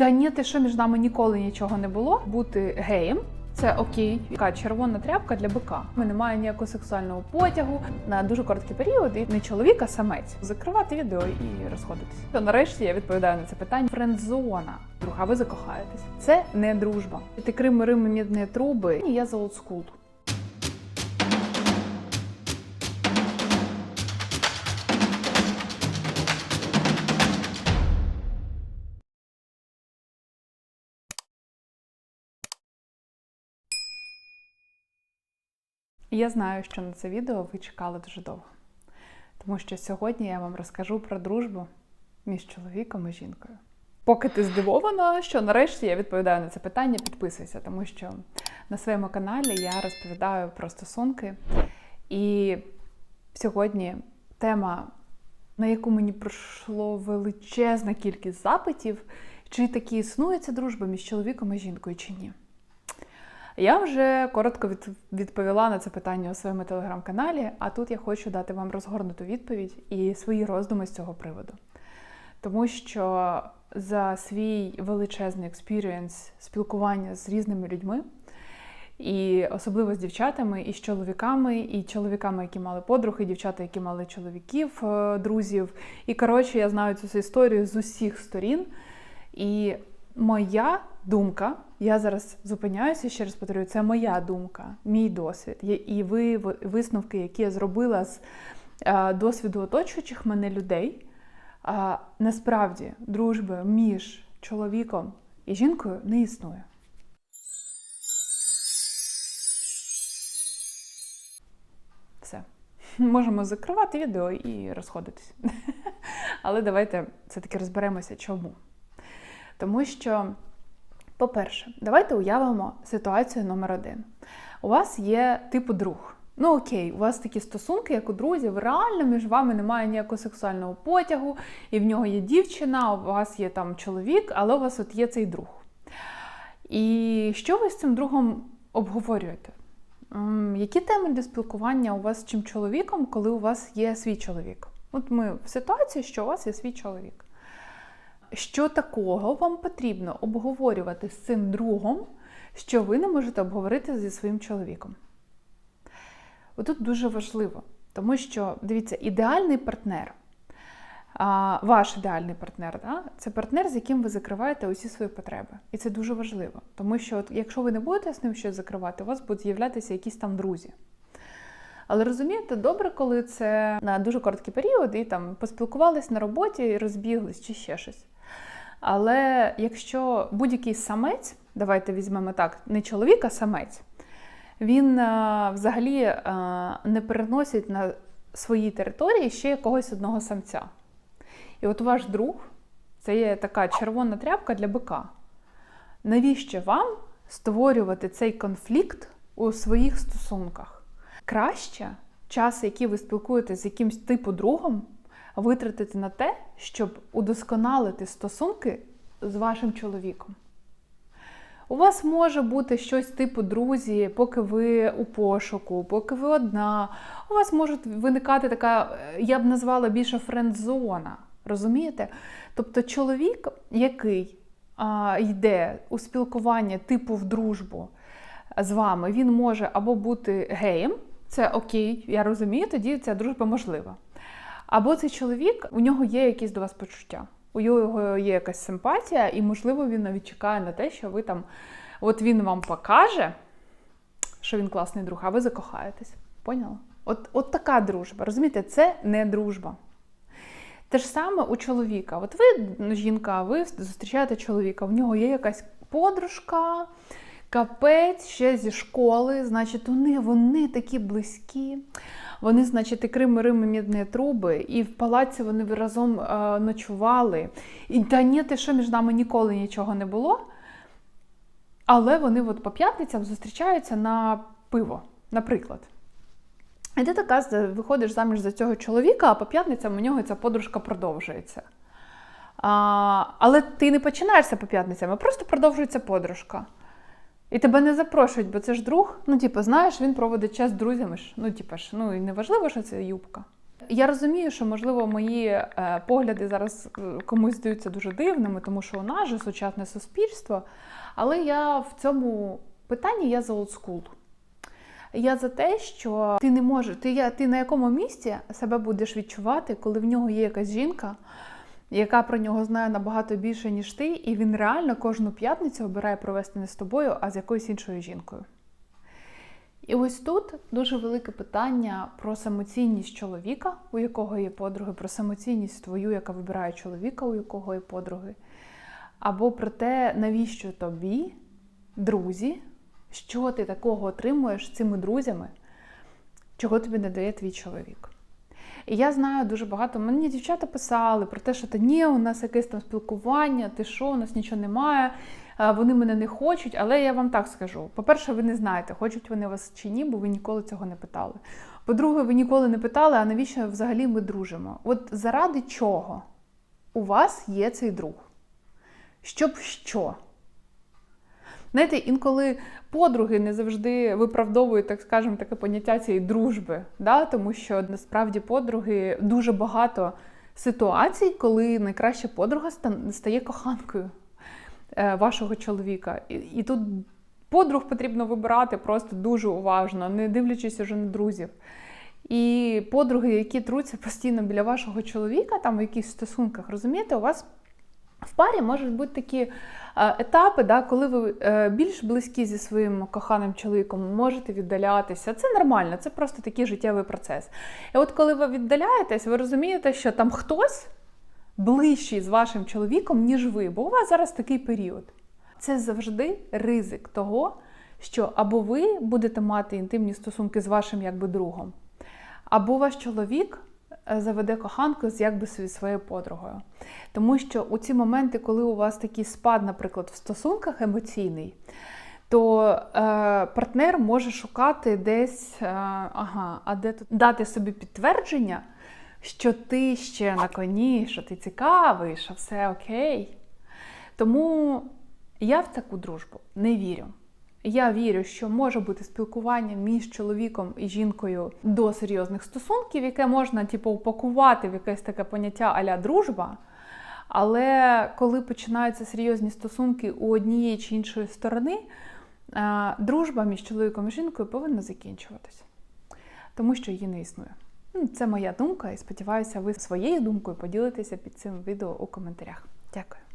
Та ні, ти що між нами ніколи нічого не було. Бути геєм це окей. Така червона тряпка для бика. Ми Немає ніякого сексуального потягу на дуже короткий період. І не чоловік, а самець. Закривати відео і розходитись. То нарешті я відповідаю на це питання. Френдзона. Друга, ви закохаєтесь. Це не дружба. Ти Крим, Рим, і мідні труби. І я за олдскул. Я знаю, що на це відео ви чекали дуже довго. Тому що сьогодні я вам розкажу про дружбу між чоловіком і жінкою. Поки ти здивована, що нарешті я відповідаю на це питання, підписуйся, тому що на своєму каналі я розповідаю про стосунки. І сьогодні тема, на яку мені прийшло величезна кількість запитів, чи таки існує ця дружба між чоловіком і жінкою, чи ні. Я вже коротко від, відповіла на це питання у своєму телеграм-каналі, а тут я хочу дати вам розгорнуту відповідь і свої роздуми з цього приводу. Тому що за свій величезний експірієнс спілкування з різними людьми, і особливо з дівчатами, і з чоловіками, і чоловіками, які мали подруг, і дівчата, які мали чоловіків, е, друзів. І коротше, я знаю цю історію з усіх сторін. І моя думка, я зараз зупиняюся, ще раз повторюю, це моя думка, мій досвід. І ви висновки, які я зробила з е, досвіду оточуючих мене людей. Насправді дружби між чоловіком і жінкою не існує. Все. Можемо закривати відео і розходитись. Але давайте все-таки розберемося, чому. Тому що, по-перше, давайте уявимо ситуацію номер один. У вас є типу друг. Ну окей, у вас такі стосунки, як у друзів, реально між вами немає ніякого сексуального потягу, і в нього є дівчина, у вас є там чоловік, але у вас от є цей друг. І що ви з цим другом обговорюєте? Які теми для спілкування у вас з чим чоловіком, коли у вас є свій чоловік? От ми в ситуації, що у вас є свій чоловік. Що такого вам потрібно обговорювати з цим другом, що ви не можете обговорити зі своїм чоловіком? Отут дуже важливо, тому що, дивіться, ідеальний партнер, ваш ідеальний партнер, да, це партнер, з яким ви закриваєте усі свої потреби. І це дуже важливо. Тому що, от, якщо ви не будете з ним щось закривати, у вас будуть з'являтися якісь там друзі. Але розумієте, добре, коли це на дуже короткий період, і там поспілкувались на роботі і розбіглись чи ще щось. Але якщо будь-який самець, давайте візьмемо так, не чоловік, а самець, він е, взагалі е, не переносить на своїй території ще якогось одного самця. І от ваш друг це є така червона тряпка для бика. Навіщо вам створювати цей конфлікт у своїх стосунках? Краще час, який ви спілкуєтеся з якимсь типу другом, витратити на те, щоб удосконалити стосунки з вашим чоловіком. У вас може бути щось типу друзі, поки ви у пошуку, поки ви одна. У вас може виникати така, е, я б назвала більше френдзона. Розумієте? Тобто чоловік, який а, йде у спілкування типу в дружбу з вами, він може або бути геєм, це окей, я розумію, тоді ця дружба можлива. Або цей чоловік, у нього є якісь до вас почуття. У нього є якась симпатія, і, можливо, він навіть чекає на те, що ви там, от він вам покаже, що він класний друг, а ви закохаєтесь. Поняла? От, от така дружба. Розумієте, це не дружба. Те ж саме у чоловіка. От ви, ну, жінка, ви зустрічаєте чоловіка, в нього є якась подружка, капець ще зі школи, значить, вони, вони такі близькі. Вони, значить, і Крим, Рим, і мідні труби, і в палаці вони разом е, ночували. І та ні, ти що між нами ніколи нічого не було. Але вони от по п'ятницям зустрічаються на пиво, наприклад. І ти така виходиш заміж за цього чоловіка, а по п'ятницям у нього ця подружка продовжується. А, але ти не починаєшся по п'ятницям, а просто продовжується подружка. І тебе не запрошують, бо це ж друг. Ну, типу, знаєш, він проводить час з друзями. ж. Ну, типу ж, ну і не важливо, що це юбка. я розумію, що можливо мої е, погляди зараз е, комусь здаються дуже дивними, тому що у нас же сучасне суспільство. Але я в цьому питанні я за олдскул. Я за те, що ти не можеш, ти, я- ти на якому місці себе будеш відчувати, коли в нього є якась жінка, яка про нього знає набагато більше, ніж ти, і він реально кожну п'ятницю обирає провести не з тобою, а з якоюсь іншою жінкою. І ось тут дуже велике питання про самоцінність чоловіка, у якого є подруги, про самоцінність твою, яка вибирає чоловіка, у якого є подруги, або про те, навіщо тобі, друзі, що ти такого отримуєш цими друзями, чого тобі не дає твій чоловік. І я знаю дуже багато. Мені дівчата писали про те, що та ні, у нас якесь там спілкування, ти що, у нас нічого немає, вони мене не хочуть. Але я вам так скажу: по-перше, ви не знаєте, хочуть вони вас чи ні, бо ви ніколи цього не питали. По-друге, ви ніколи не питали, а навіщо взагалі ми дружимо? От заради чого у вас є цей друг? Щоб що? Знаєте, інколи подруги не завжди виправдовують, так скажемо, таке поняття цієї дружби, да? тому що насправді подруги дуже багато ситуацій, коли найкраща подруга стає коханкою е, вашого чоловіка. І, і тут подруг потрібно вибирати просто дуже уважно, не дивлячись уже на друзів. І подруги, які труться постійно біля вашого чоловіка, там в якихось стосунках, розумієте, у вас в парі можуть бути такі е, етапи, да, коли ви е, більш близькі зі своїм коханим чоловіком можете віддалятися. Це нормально, це просто такий життєвий процес. І от коли ви віддаляєтесь, ви розумієте, що там хтось ближчий з вашим чоловіком, ніж ви, бо у вас зараз такий період. Це завжди ризик того, що або ви будете мати інтимні стосунки з вашим якби другом, або ваш чоловік заведе коханку з якби своєю подругою. Тому що у ці моменти, коли у вас такий спад, наприклад, в стосунках емоційний, то е, партнер може шукати десь, е, ага, а де тут дати собі підтвердження, що ти ще на коні, що ти цікавий, що все окей. Тому я в таку дружбу не вірю. Я вірю, що може бути спілкування між чоловіком і жінкою до серйозних стосунків, яке можна типу, упакувати в якесь таке поняття а-ля дружба. Але коли починаються серйозні стосунки у однієї чи іншої сторони, е, дружба між чоловіком і жінкою повинна закінчуватися, тому що її не існує. Ну, Це моя думка, і сподіваюся, ви своєю думкою поділитеся під цим відео у коментарях. Дякую.